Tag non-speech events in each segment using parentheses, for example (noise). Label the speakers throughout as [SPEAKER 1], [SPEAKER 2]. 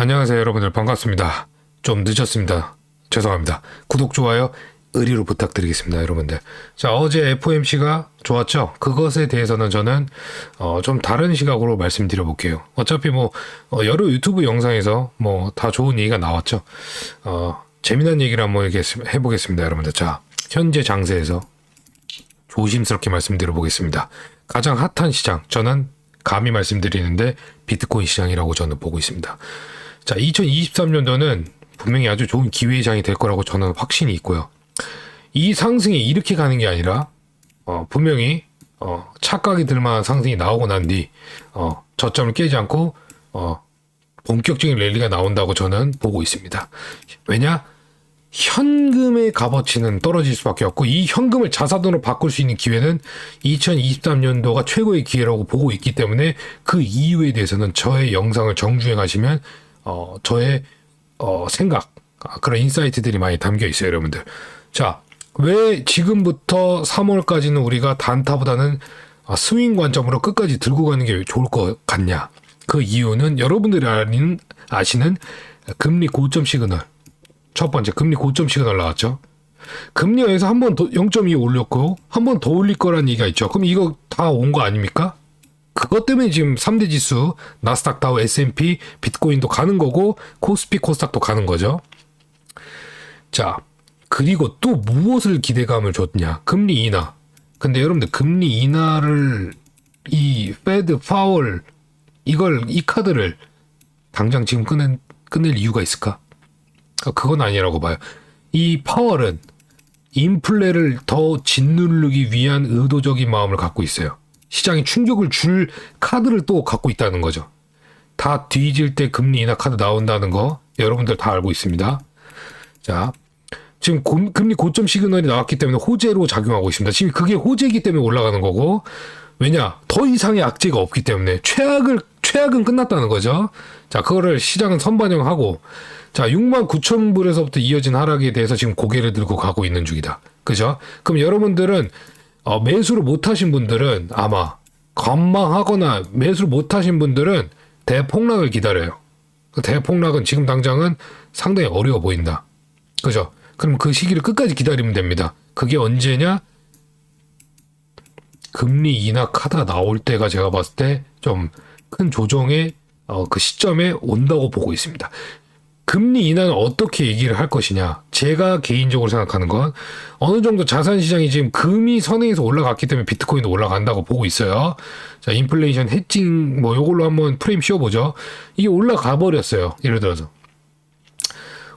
[SPEAKER 1] 안녕하세요 여러분들 반갑습니다. 좀 늦었습니다. 죄송합니다. 구독, 좋아요, 의리로 부탁드리겠습니다 여러분들. 자 어제 FOMC가 좋았죠? 그것에 대해서는 저는 어, 좀 다른 시각으로 말씀드려 볼게요. 어차피 뭐 어, 여러 유튜브 영상에서 뭐 다 좋은 얘기가 나왔죠. 어, 재미난 얘기를 한번 이렇게 해보겠습니다 여러분들. 자 현재 장세에서 조심스럽게 말씀드려 보겠습니다. 가장 핫한 시장 저는 감히 말씀드리는데 비트코인 시장이라고 저는 보고 있습니다. 자, 2023년도는 분명히 아주 좋은 기회의 장이 될 거라고 저는 확신이 있고요. 이 상승이 이렇게 가는 게 아니라 어, 분명히 어, 착각이 들 만한 상승이 나오고 난 뒤 어, 저점을 깨지 않고 어, 본격적인 랠리가 나온다고 저는 보고 있습니다. 왜냐? 현금의 값어치는 떨어질 수밖에 없고 이 현금을 자산으로 바꿀 수 있는 기회는 2023년도가 최고의 기회라고 보고 있기 때문에 그 이유에 대해서는 저의 영상을 정주행하시면 어, 저의 어, 생각 아, 그런 인사이트들이 많이 담겨 있어요, 여러분들. 자, 왜 지금부터 3월까지는 우리가 단타보다는 아, 스윙 관점으로 끝까지 들고 가는 게 좋을 것 같냐? 그 이유는 여러분들이 아시는 금리 고점 시그널. 첫 번째 금리 고점 시그널 나왔죠. 금리에서 한 번 더 0.2 올렸고 한 번 더 올릴 거란 얘기가 있죠. 그럼 이거 다 온 거 아닙니까? 그것 때문에 지금 3대 지수 나스닥 다우 S&P 비트코인도 가는 거고 코스피 코스닥도 가는 거죠. 자 그리고 또 무엇을 기대감을 줬냐? 금리 인하. 근데 여러분들 금리 인하를 이 페드 파월 이걸 이 카드를 당장 지금 꺼낸 끝낼 이유가 있을까? 아, 그건 아니라고 봐요. 이 파월은 인플레를 더 짓누르기 위한 의도적인 마음을 갖고 있어요. 시장에 충격을 줄 카드를 또 갖고 있다는 거죠. 다 뒤질 때 금리 인하 카드 나온다는 거 여러분들 다 알고 있습니다. 자, 지금 고, 금리 고점 시그널이 나왔기 때문에 호재로 작용하고 있습니다. 지금 그게 호재이기 때문에 올라가는 거고 왜냐 더 이상의 악재가 없기 때문에 최악을 최악은 끝났다는 거죠. 자, 그거를 시장은 선반영하고 자, 6만 9천 불에서부터 이어진 하락에 대해서 지금 고개를 들고 가고 있는 중이다. 그죠? 그럼 여러분들은 어, 매수를 못 하신 분들은 아마 건망하거나 매수를 못 하신 분들은 대폭락을 기다려요. 그 대폭락은 지금 당장은 상당히 어려워 보인다. 그죠? 그럼 그 시기를 끝까지 기다리면 됩니다. 그게 언제냐? 금리 인하 카드가 나올 때가 제가 봤을 때 좀 큰 조정의 어, 그 시점에 온다고 보고 있습니다. 금리 인하는 어떻게 얘기를 할 것이냐. 제가 개인적으로 생각하는 건 어느 정도 자산 시장이 지금 금이 선행해서 올라갔기 때문에 비트코인도 올라간다고 보고 있어요. 자, 인플레이션 해칭 뭐 요걸로 한번 프레임 씌워 보죠. 이게 올라가 버렸어요. 예를 들어서.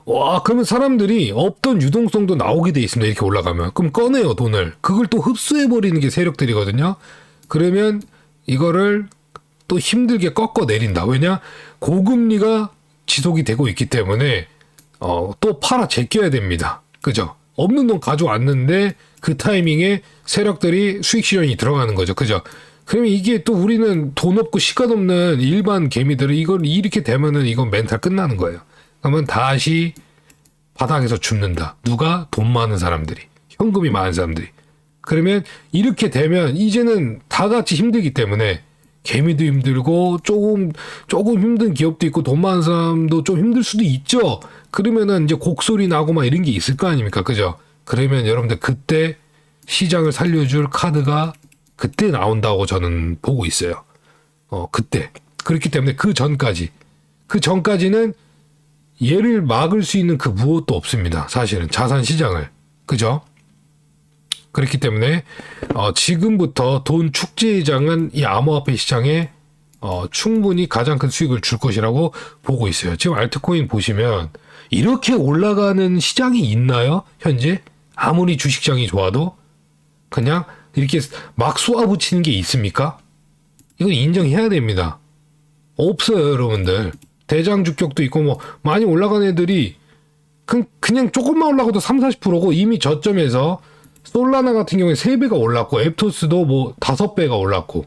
[SPEAKER 1] 와, 그러면 사람들이 없던 유동성도 나오게 돼 있습니다. 이렇게 올라가면. 그럼 꺼내요, 돈을. 그걸 또 흡수해 버리는 게 세력들이거든요. 그러면 이거를 또 힘들게 꺾어 내린다. 왜냐? 고금리가 지속이 되고 있기 때문에 어, 또 팔아 제껴야 됩니다. 그죠? 없는 돈 가져왔는데 그 타이밍에 세력들이 수익 실현이 들어가는 거죠. 그죠? 그러면 이게 또 우리는 돈 없고 시간 없는 일반 개미들은 이걸 이렇게 되면은 이건 멘탈 끝나는 거예요. 그러면 다시 바닥에서 죽는다. 누가 돈 많은 사람들이, 현금이 많은 사람들이. 그러면 이렇게 되면 이제는 다 같이 힘들기 때문에 개미도 힘들고 조금 조금 힘든 기업도 있고 돈 많은 사람도 좀 힘들 수도 있죠. 그러면은 이제 곡소리 나고 막 이런 게 있을 거 아닙니까, 그죠? 그러면 여러분들 그때 시장을 살려줄 카드가 그때 나온다고 저는 보고 있어요. 어 그때 그렇기 때문에 그 전까지 그 전까지는 얘를 막을 수 있는 그 무엇도 없습니다. 사실은 자산 시장을 그죠? 그렇기 때문에 어, 지금부터 돈 축제장은 이 암호화폐 시장에 어, 충분히 가장 큰 수익을 줄 것이라고 보고 있어요. 지금 알트코인 보시면 이렇게 올라가는 시장이 있나요? 현재 아무리 주식장이 좋아도 그냥 이렇게 막 쏘아붙이는 게 있습니까? 이건 인정해야 됩니다. 없어요, 여러분들. 대장 주격도 있고 뭐 많이 올라간 애들이 그, 그냥 조금만 올라가도 3, 40%고 이미 저점에서 솔라나 같은 경우에 3배가 올랐고 앱토스도 뭐 5배가 올랐고.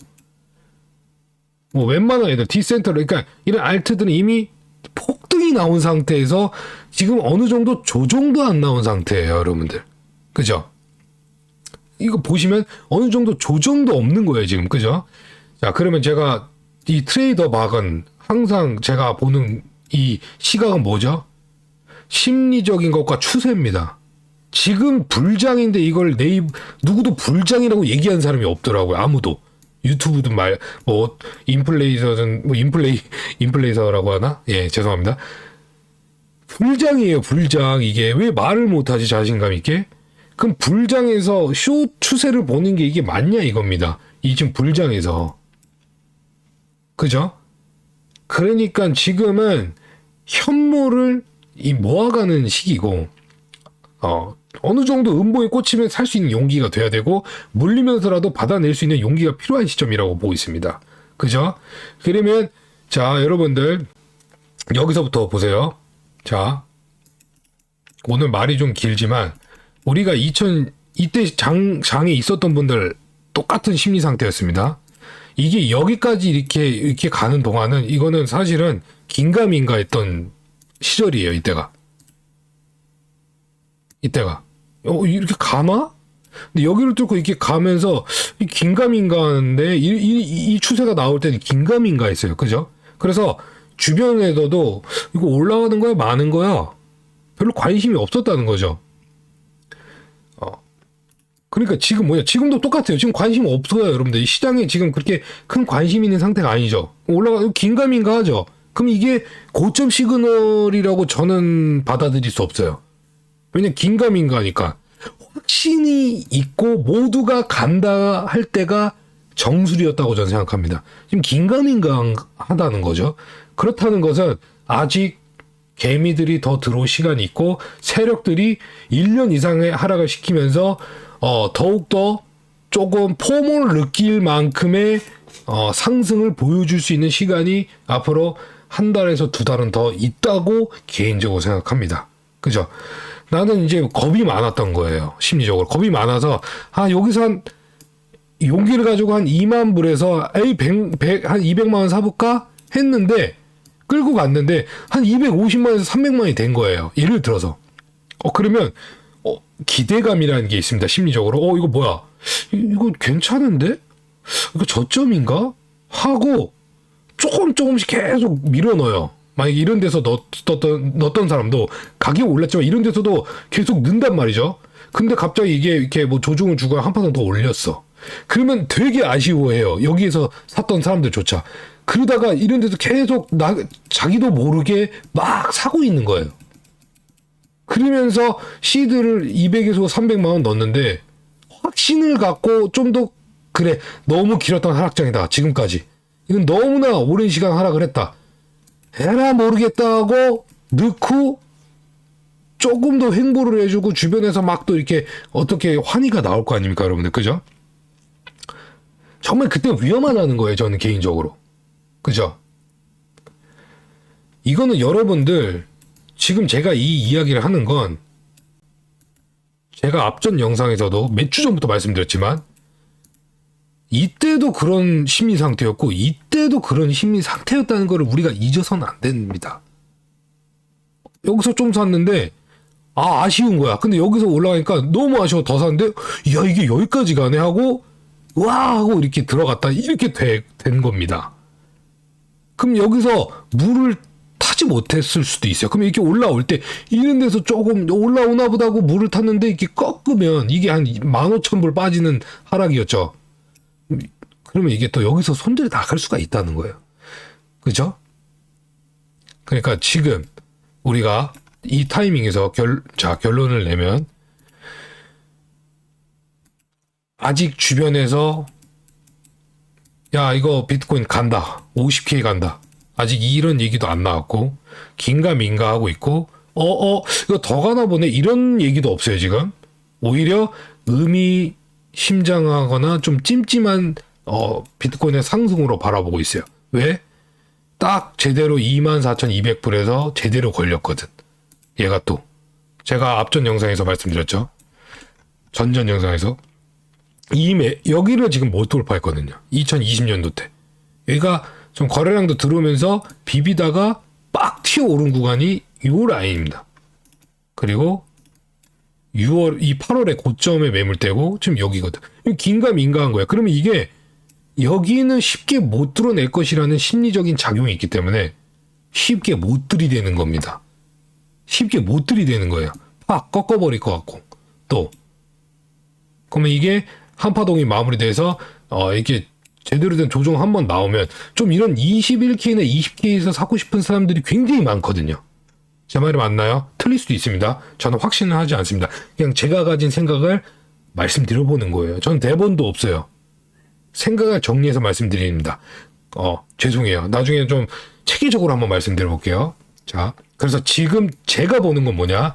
[SPEAKER 1] 뭐 웬만한 애들 디센터 그러니까 이런 알트들은 이미 폭등이 나온 상태에서 지금 어느 정도 조정도 안 나온 상태예요 여러분들. 그죠? 이거 보시면 어느 정도 조정도 없는 거예요 지금. 그죠? 자 그러면 제가 이 트레이더 박은 항상 제가 보는 이 시각은 뭐죠? 심리적인 것과 추세입니다. 지금 불장인데 이걸 네이버 누구도 불장이라고 얘기한 사람이 없더라고요. 아무도 유튜브든 말 뭐 인플레이서든 뭐 인플레이 (laughs) 인플레이서라고 하나? 예 죄송합니다. 불장이에요 불장 이게 왜 말을 못하지 자신감 있게? 그럼 불장에서 쇼 추세를 보는 게 이게 맞냐 이겁니다. 이 지금 불장에서 그죠? 그러니까 지금은 현모를 이 모아가는 시기고 어 어느 정도 음보에 꽂히면 살 수 있는 용기가 돼야 되고 물리면서라도 받아낼 수 있는 용기가 필요한 시점이라고 보고 있습니다. 그죠? 그러면 자 여러분들 여기서부터 보세요. 자 오늘 말이 좀 길지만 우리가 2000 이때 장 장에 있었던 분들 똑같은 심리 상태였습니다. 이게 여기까지 이렇게 이렇게 가는 동안은 이거는 사실은 긴가민가 했던 시절이에요 이때가 이때가 어 이렇게 가나? 근데 여기를 뚫고 이렇게 가면서 이 긴가민가인데 이, 이, 이 추세가 나올 때는 긴가민가 했어요. 그죠? 그래서 주변에서도 이거 올라가는 거야? 많은 거야? 별로 관심이 없었다는 거죠. 어. 그러니까 지금 뭐냐? 지금도 똑같아요. 지금 관심 없어요 여러분들. 이 시장에 지금 그렇게 큰 관심 있는 상태가 아니죠. 올라가 긴가민가 하죠. 그럼 이게 고점 시그널이라고 저는 받아들일 수 없어요 왜냐면 긴가민가니까 확신이 있고 모두가 간다 할 때가 정수리였다고 저는 생각합니다. 지금 긴가민가하다는 거죠. 그렇다는 것은 아직 개미들이 더 들어올 시간이 있고 세력들이 1년 이상의 하락을 시키면서 어, 더욱더 조금 포모를 느낄 만큼의 어, 상승을 보여줄 수 있는 시간이 앞으로 한 달에서 두 달은 더 있다고 개인적으로 생각합니다. 그죠? 나는 이제 겁이 많았던 거예요. 심리적으로. 겁이 많아서, 아, 여기서 한, 용기를 가지고 한 2만 불에서, 에이, 100, 100, 한 200만 원 사볼까? 했는데, 끌고 갔는데, 한 250만원에서 300만원이 된 거예요. 예를 들어서. 어, 그러면, 어, 기대감이라는 게 있습니다. 심리적으로. 어, 이거 뭐야? 이- 이거 괜찮은데? 이거 저점인가? 하고, 조금 조금씩 계속 밀어 넣어요. 만약 이런 데서 넣었던, 넣었던 사람도 가격이 올랐지만 이런 데서도 계속 는단 말이죠. 근데 갑자기 이게 이렇게 뭐 조종을 주고 한 파선 더 올렸어. 그러면 되게 아쉬워해요. 여기에서 샀던 사람들조차. 그러다가 이런 데서 계속 나, 자기도 모르게 막 사고 있는 거예요. 그러면서 시드를 200에서 300만 원 넣었는데 확신을 갖고 좀 더 그래 너무 길었던 하락장이다 지금까지 이건 너무나 오랜 시간 하락을 했다 에라 모르겠다고 넣고 조금 더 횡보를 해주고 주변에서 막 또 이렇게 어떻게 환희가 나올 거 아닙니까 여러분들 그죠? 정말 그때 위험하다는 거예요 저는 개인적으로 그죠? 이거는 여러분들 지금 제가 이 이야기를 하는 건 제가 앞전 영상에서도 몇 주 전부터 말씀드렸지만 이때도 그런 심리 상태였고 이때도 그런 심리 상태였다는 것을 우리가 잊어서는 안 됩니다. 여기서 좀 샀는데 아 아쉬운 거야. 근데 여기서 올라가니까 너무 아쉬워 더 샀는데 야 이게 여기까지 가네 하고 와 하고 이렇게 들어갔다 이렇게 되, 된 겁니다. 그럼 여기서 물을 타지 못했을 수도 있어요. 그럼 이렇게 올라올 때 이런 데서 조금 올라오나 보다 하고 물을 탔는데 이렇게 꺾으면 이게 한 15,000불 빠지는 하락이었죠. 그러면 이게 또 여기서 손들이 나갈 수가 있다는 거예요. 그죠? 그러니까 지금 우리가 이 타이밍에서 결, 자, 결론을 내면 아직 주변에서 야, 이거 비트코인 간다. 50K 간다. 아직 이런 얘기도 안 나왔고, 긴가민가 하고 있고, 어, 어, 이거 더 가나 보네. 이런 얘기도 없어요, 지금. 오히려 의미 심장하거나 좀 찜찜한, 어, 비트코인의 상승으로 바라보고 있어요. 왜? 딱 제대로 24,200불에서 제대로 걸렸거든. 얘가 또. 제가 앞전 영상에서 말씀드렸죠. 전전 영상에서. 이매 여기를 지금 못 돌파했거든요. 2020년도 때. 여기가 좀 거래량도 들어오면서 비비다가 빡 튀어오른 구간이 요 라인입니다. 그리고 6월 이 8월에 고점에 매물대고 지금 여기거든. 긴가 민가한 거야. 그러면 이게 여기는 쉽게 못 뚫어낼 것이라는 심리적인 작용이 있기 때문에 쉽게 못 들이대는 겁니다. 쉽게 못 들이대는 거예요. 팍 꺾어버릴 것 같고 또 그러면 이게 한파동이 마무리돼서 어 이게 제대로 된 조정 한번 나오면 좀 이런 21K나 20K에서 사고 싶은 사람들이 굉장히 많거든요. 제 말이 맞나요? 틀릴 수도 있습니다. 저는 확신은 하지 않습니다. 그냥 제가 가진 생각을 말씀드려보는 거예요. 저는 대본도 없어요. 생각을 정리해서 말씀드립니다. 어, 죄송해요. 나중에 좀 체계적으로 한번 말씀드려볼게요. 자, 그래서 지금 제가 보는 건 뭐냐?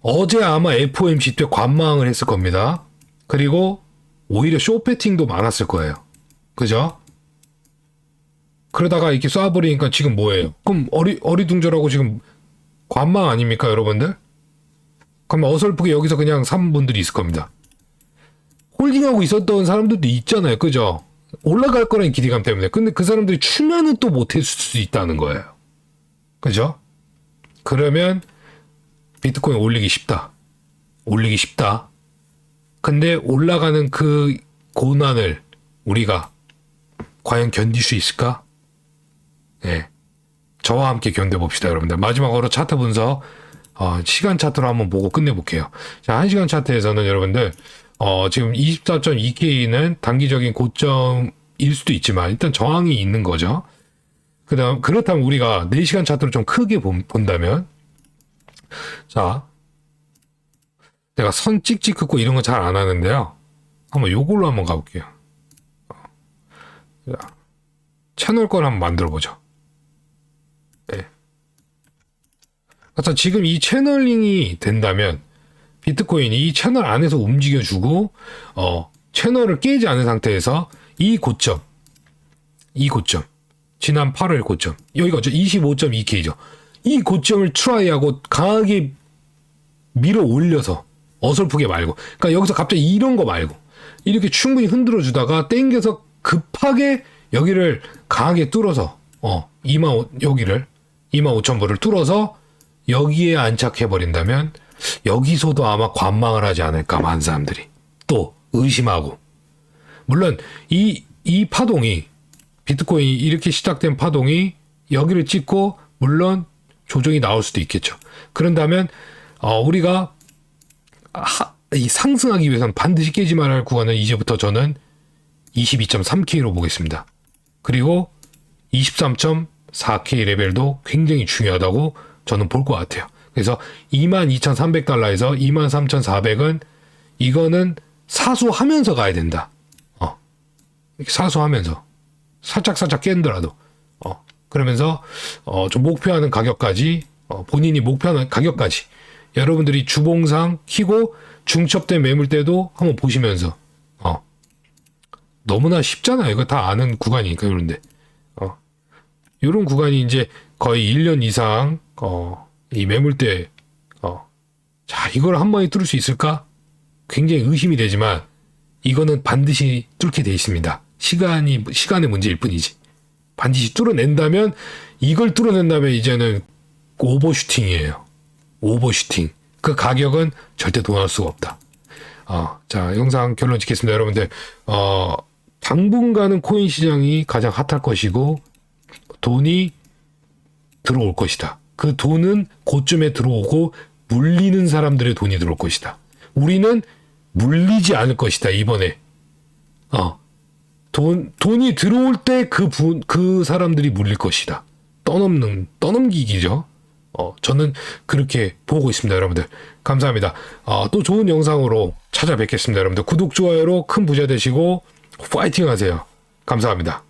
[SPEAKER 1] 어제 아마 FOMC 때 관망을 했을 겁니다. 그리고 오히려 쇼패팅도 많았을 거예요. 그죠? 그러다가 이렇게 쏴버리니까 지금 뭐예요? 그럼 어리, 어리둥절하고 지금 관망 아닙니까, 여러분들? 그럼 어설프게 여기서 그냥 산 분들이 있을 겁니다. 홀딩하고 있었던 사람들도 있잖아요. 그죠? 올라갈 거라는 기대감 때문에. 근데 그 사람들이 출면은 또 못했을 수 있다는 거예요. 그죠? 그러면 비트코인 올리기 쉽다. 올리기 쉽다. 근데 올라가는 그 고난을 우리가 과연 견딜 수 있을까? 예. 저와 함께 견뎌봅시다, 여러분들. 마지막으로 차트 분석, 어, 시간 차트로 한번 보고 끝내볼게요. 자, 1시간 차트에서는 여러분들, 어, 지금 24.2K는 단기적인 고점일 수도 있지만, 일단 저항이 있는 거죠. 그 다음, 그렇다면 우리가 4시간 차트로 좀 크게 본, 본다면, 자, 내가 선 찍찍 긋고 이런 거 잘 안 하는데요. 한번 요걸로 한번 가볼게요. 어. 자, 채널 걸 한번 만들어 보죠. 네. 그래서 지금 이 채널링이 된다면 비트코인이 이 채널 안에서 움직여주고 어 채널을 깨지 않은 상태에서 이 고점 이 고점 지난 8월 고점 여기가 25.2K죠. 이 고점을 트라이하고 강하게 밀어 올려서 어설프게 말고 그러니까 여기서 갑자기 이런 거 말고 이렇게 충분히 흔들어 주다가 땡겨서 급하게 여기를 강하게 뚫어서 어 2만 여기를 2만 5천 불을 뚫어서 여기에 안착해 버린다면 여기서도 아마 관망을 하지 않을까 많은 사람들이 또 의심하고 물론 이 이 파동이 비트코인이 이렇게 시작된 파동이 여기를 찍고 물론 조정이 나올 수도 있겠죠. 그런다면 어, 우리가 하, 이 상승하기 위해서는 반드시 깨지 말아야 할 구간은 이제부터 저는 22.3K로 보겠습니다. 그리고 23.4K 레벨도 굉장히 중요하다고 저는 볼 것 같아요. 그래서 22,300달러에서 23,400은 이거는 사수하면서 가야 된다. 어. 사수하면서 살짝 살짝 깬더라도 어. 그러면서 어, 좀 목표하는 가격까지 어, 본인이 목표하는 가격까지 여러분들이 주봉상 키고 중첩된 매물대도 한번 보시면서 어. 너무나 쉽잖아요. 이거 다 아는 구간이니까 그런데 어. 이런 구간이 이제 거의 1년 이상 어, 이 매물대 어. 자, 이걸 한 번에 뚫을 수 있을까? 굉장히 의심이 되지만 이거는 반드시 뚫게 돼 있습니다. 시간이 시간의 문제일 뿐이지. 반드시 뚫어낸다면 이걸 뚫어낸다면 이제는 오버슈팅이에요. 오버슈팅. 그 가격은 절대 동할 수가 없다. 어, 자, 영상 결론 짓겠습니다. 여러분들, 어, 당분간은 코인 시장이 가장 핫할 것이고, 돈이 들어올 것이다. 그 돈은 고점에 들어오고, 물리는 사람들의 돈이 들어올 것이다. 우리는 물리지 않을 것이다, 이번에. 어. 돈, 돈이 들어올 때 그 분, 그 사람들이 물릴 것이다. 떠넘는, 떠넘기기죠. 어, 저는 그렇게 보고 있습니다, 여러분들. 감사합니다. 어, 또 좋은 영상으로 찾아뵙겠습니다, 여러분들. 구독, 좋아요로 큰 부자 되시고, 파이팅 하세요. 감사합니다.